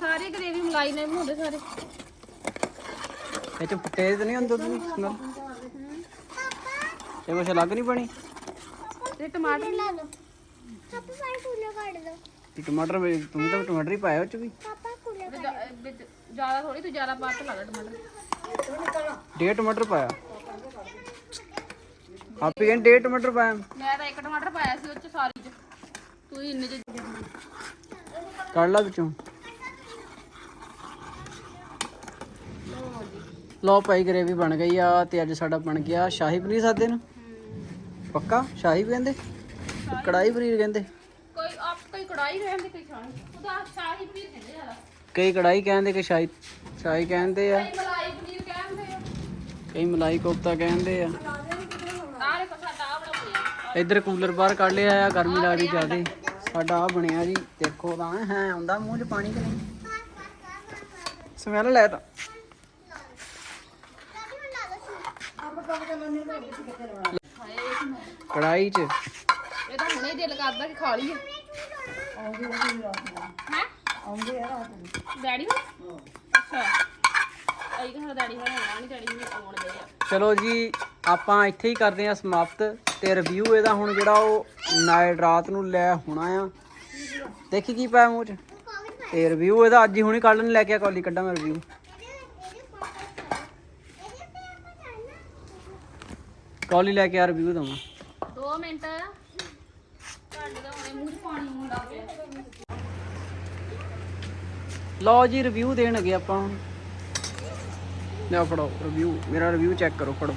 Speaker 2: ਸਾਰੇ ਗ੍ਰੇਵੀ ਮਲਾਈ ਨਾਲ ਬਣਾਉਂਦੇ ਸਾਰੇ।
Speaker 1: ਇਹ ਚ ਤੇਜ਼ ਨਹੀਂ ਹੁੰਦਾ ਤੁਸੀਂ ਇਹ ਕੁਛ ਅਲੱਗ ਨਹੀਂ ਬਣੀ?
Speaker 2: ਤੇ ਟਮਾਟਰ
Speaker 4: ਲਾ ਲਓ। ਪਾਪਾ ਪਾਣੀ ਕੂਲਰ ਕੱਢ ਦੋ।
Speaker 1: ਤੇ ਟਮਾਟਰ ਵੀ- ਤੂੰ ਤਾਂ ਟਮਾਟਰ ਹੀ ਪਾਇਆ ਉਹ ਚ ਵੀ।
Speaker 4: ਪਾਪਾ
Speaker 2: ਵਿੱਚ ਜ਼ਿਆਦਾ ਥੋੜੀ ਤੂੰ ਜ਼ਿਆਦਾ ਪਾ ਕੇ ਲਾ ਲੈ ਟਮਾਟਰ।
Speaker 1: ਡੇਢ ਟਮਾਟਰ ਪਾਇਆ। ਆਪੇ ਕਹਿੰਦੇ ਡੇਢ ਟਮਾਟਰ ਪਾਇਆ।
Speaker 2: ਮੈਂ ਤਾਂ ਇੱਕ ਟਮਾਟਰ ਪਾਇਆ ਸੀ ਉਹ ਚ ਸਾਰੀ ਚ। ਤੂੰ ਹੀ ਇੰਨੇ ਚ
Speaker 1: ਕੱਢ ਲਾ ਵਿੱਚੋਂ। ਲਓ ਭਾਈ ਗਰੇਵੀ ਬਣ ਗਈ ਆ ਤੇ ਅੱਜ ਸਾਡਾ ਬਣ ਗਿਆ ਸ਼ਾਹੀ ਪਨੀਰ ਸਾਦੇ ਨੂੰ। ਪੱਕਾ? ਸ਼ਾਹੀ ਵੀ ਕਹਿੰਦੇ? ਕੜਾਈ ਪਨੀਰ ਕਹਿੰਦੇ?
Speaker 2: ਕੋਈ ਆਪ ਕੋਈ ਕੜਾਈ ਰਹਿੰਦੀ ਕੋਈ ਸ਼ਾਹੀ? ਉਹਦਾ ਸ਼ਾਹੀ ਪਨੀਰ ਕਹਿੰਦੇ ਜ਼ਿਆਦਾ।
Speaker 1: ਕਈ ਕੜਾਈ ਕਹਿੰਦੇ ਕਿ ਸ਼ਾਹੀ ਸ਼ਾਹੀ ਕਹਿੰਦੇ ਆ।
Speaker 2: ਕਈ ਮਲਾਈ ਪਨੀਰ ਕਹਿੰਦੇ ਆ।
Speaker 1: ਕਈ ਮਲਾਈ ਕੋਫਤਾ ਕਹਿੰਦੇ ਆ।
Speaker 2: ਆਹ ਦੇਖੋ ਸਾਡਾ ਆ ਬੜਾ ਬਣਿਆ
Speaker 1: ਇੱਧਰ ਕੂਲਰ ਬਾਹਰ ਕੱਢ ਲਿਆ ਆ ਗਰਮੀ ਲੱਗਦੀ ਜ਼ਿਆਦੇ ਸਾਡਾ ਆ ਬਣਿਆ ਜੀ ਦੇਖੋ ਤਾਂ ਹੈ ਆਉਂਦਾ ਮੂੰਹ 'ਚ ਪਾਣੀ ਕਿ ਨਹੀਂ? ਸਮੈਲ ਲੈ ਤਾਂ। ਕੜਾਈ 'ਚ।
Speaker 2: ਇਹ ਤਾਂ ਹੁਣੇ ਦਿਲ ਕਰਦਾ ਕਿ ਖਾ ਲਈਏ। ਹੈ?
Speaker 3: ਆਉਂਦੇ ਆ ਰਾਤ ਨੂੰ।
Speaker 2: ਡੈਡੀ ਨੂੰ ਅੱਛਾ। ਆਈ ਤਾਂ ਡੈਡੀ ਹੋਣਾ ਨਹੀਂ ਡੈਡੀ ਨੂੰ ਆਉਣ ਦੇ ਆ।
Speaker 1: ਚਲੋ ਜੀ ਆਪਾਂ ਇੱਥੇ ਹੀ ਕਰਦੇ ਹਾਂ ਸਮਾਪਤ ਤੇ ਰਿਵਿਊ ਇਹਦਾ ਹੁਣ ਜਿਹੜਾ ਉਹ ਨਾਈਟ ਰਾਤ ਨੂੰ ਲੈ ਹੋਣਾ ਆ। ਦੇਖੀ ਕੀ ਪਾਇਆ ਮੂੰਹ 'ਚ? ਤੇ ਰਿਵਿਊ ਇਹਦਾ ਅੱਜ ਹੀ ਹੁਣੇ ਕੱਢ ਲੈ ਕੇ ਆ ਕਾਲੀ ਕੱਢਾਂ ਮੈਂ ਰਿਵਿਊ ਕਾਲੀ ਲੈ ਕੇ ਆ ਰਿਵਿਊ ਦਵਾਂ।
Speaker 2: 2 ਮਿੰਟ। ਤੁਹਾਡੇ ਦਾ ਹੁਣੇ ਮੂੰਹ 'ਚ ਪਾਣੀ ਆਉਣ ਲੱਗ ਪਿਆ।
Speaker 1: ਲਓ ਜੀ ਰਿਵਿਊ ਦੇਣ ਲੱਗੇ ਆਪਾਂ ਹੁਣ। ਲਿਆ ਫੜੋ ਰਿਵਿਊ ਮੇਰਾ ਰਿਵਿਊ ਚੈੱਕ ਕਰੋ ਫੜੋ।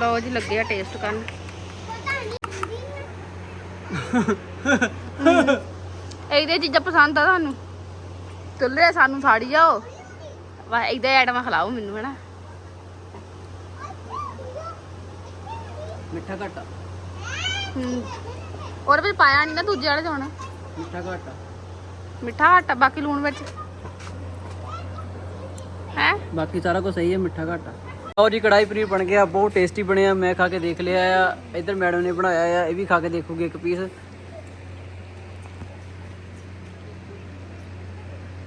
Speaker 2: ਲਓ ਜੀ ਲੱਗੇ ਆ ਟੇਸਟ ਕਰਨ। ਇਹਦੇ ਚੀਜ਼ਾਂ ਪਸੰਦ ਆ ਤੁਹਾਨੂੰ? ਤੁੱਲੇ ਸਾਨੂੰ ਸਾੜੀ ਜਾਓ ਵਾ ਇਹਦੇ ਆਈਟਮਾਂ ਖਿਲਾਓ ਮੈਨੂੰ ਹਨਾ?
Speaker 1: ਮਿੱਠਾ ਘੱਟ
Speaker 2: ਹੂੰ। ਉਹਦੇ ਵਿੱਚ ਪਾਇਆ ਨਹੀਂ ਨਾ ਦੂਜੇ ਵਾਲੇ ਚ ਹੁਣ।
Speaker 1: ਮਿੱਠਾ ਘੱਟ
Speaker 2: ਮਿੱਠਾ ਘੱਟ ਬਾਕੀ ਲੂਣ ਵਿੱਚ। ਹੈ?
Speaker 1: ਬਾਕੀ ਸਾਰਾ ਕੁਝ ਸਹੀ ਹੈ ਮਿੱਠਾ ਘੱਟ ਲਓ ਜੀ ਕੜਾਈ ਪਨੀਰ ਬਣ ਗਿਆ ਬਹੁਤ ਟੇਸਟੀ ਬਣਿਆ। ਮੈਂ ਖਾ ਕੇ ਦੇਖ ਲਿਆ ਆ। ਇੱਧਰ ਮੈਡਮ ਨੇ ਬਣਾਇਆ ਆ ਇਹ ਵੀ ਖਾ ਕੇ ਦੇਖੂਗੇ ਇੱਕ ਪੀਸ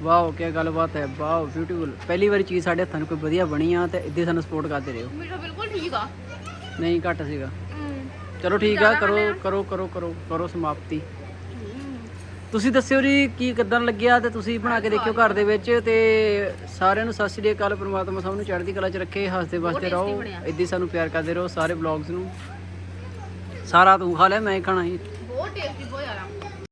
Speaker 1: ਵਾਓ ਕੀ ਗੱਲਬਾਤ ਹੈ। ਵਾਓ ਬਿਊਟੀਫੁਲ ਪਹਿਲੀ ਵਾਰੀ ਚੀਜ਼ ਸਾਡੇ ਹੱਥਾਂ ਨੂੰ ਕੋਈ ਵਧੀਆ ਬਣੀ ਆ ਤੇ ਇੱਦਾਂ ਸਾਨੂੰ ਸਪੋਰਟ ਕਰਦੇ ਰਹੋ।
Speaker 2: ਮਿੱਠਾ ਬਿਲਕੁਲ ਠੀਕ ਆ।
Speaker 1: ਨਹੀਂ ਘੱਟ ਸੀਗਾ। ਚਲੋ ਠੀਕ ਆ ਕਰੋ ਕਰੋ ਕਰੋ ਕਰੋ ਕਰੋ ਸਮਾਪਤੀ। ਤੁਸੀਂ ਦੱਸਿਓ ਜੀ ਕੀ ਕਿਦਾਂ ਲੱਗਿਆ ਤੇ ਤੁਸੀਂ ਬਣਾ ਕੇ ਦੇਖਿਓ ਘਰ ਦੇ ਵਿੱਚ ਤੇ ਸਾਰਿਆਂ ਨੂੰ ਸਤਿ ਸ਼੍ਰੀ ਅਕਾਲ ਪ੍ਰਮਾਤਮਾ ਸਭ ਨੂੰ ਚੜ੍ਹਦੀ ਕਲਾ 'ਚ ਰੱਖੇ ਹੱਸਦੇ ਵਸਦੇ ਰਹੋ। ਇੱਦਾਂ ਹੀ ਸਾਨੂੰ ਪਿਆਰ ਕਰਦੇ ਰਹੋ ਸਾਰੇ ਵਲੌਗਸ ਨੂੰ। ਸਾਰਾ ਤੂੰ ਖਾ ਲਿਆ ਮੈਂ ਹੀ ਖਾਣਾ ਸੀ।
Speaker 2: ਬਹੁਤ ਟੇਸਟੀ ਬਹੁਤ ਜ਼ਿਆਦਾ।